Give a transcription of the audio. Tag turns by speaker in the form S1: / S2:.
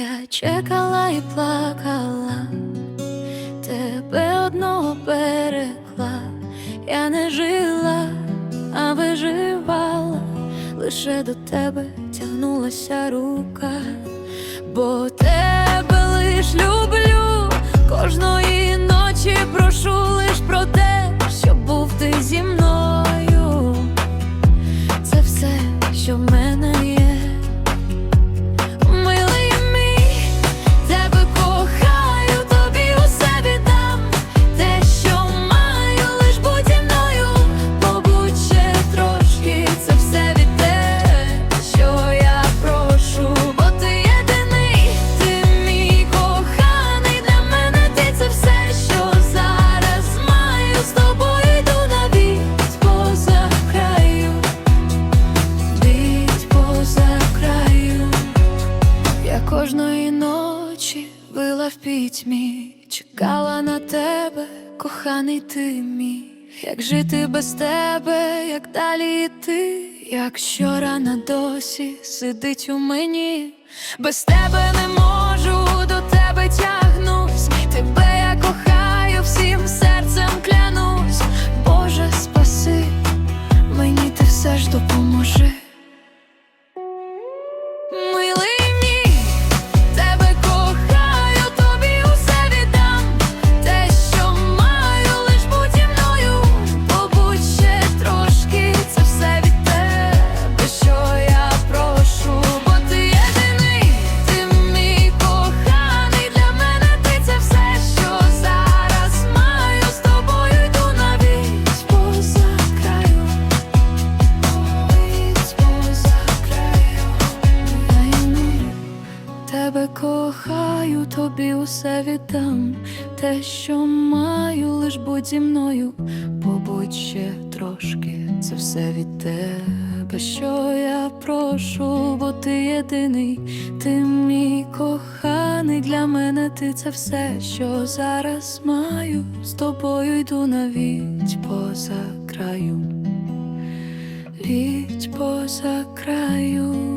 S1: Я чекала і плакала, тебе одного берегла, я не жила, а виживала, лише до тебе тягнулася рука, бо тебе лиш люблю, кожної ночі прошу пітьмі, чекала на тебе, коханий ти мій. Як жити без тебе, як далі йти, якщо рана досі сидить у мені, без тебе не можу, кохаю, тобі усе віддам. Те, що маю, лиш будь зі мною, побудь ще трошки, це все від тебе, що я прошу, бо ти єдиний, ти мій коханий, для мене ти це все, що зараз маю. З тобою йду навіть поза краю. Літь поза краю.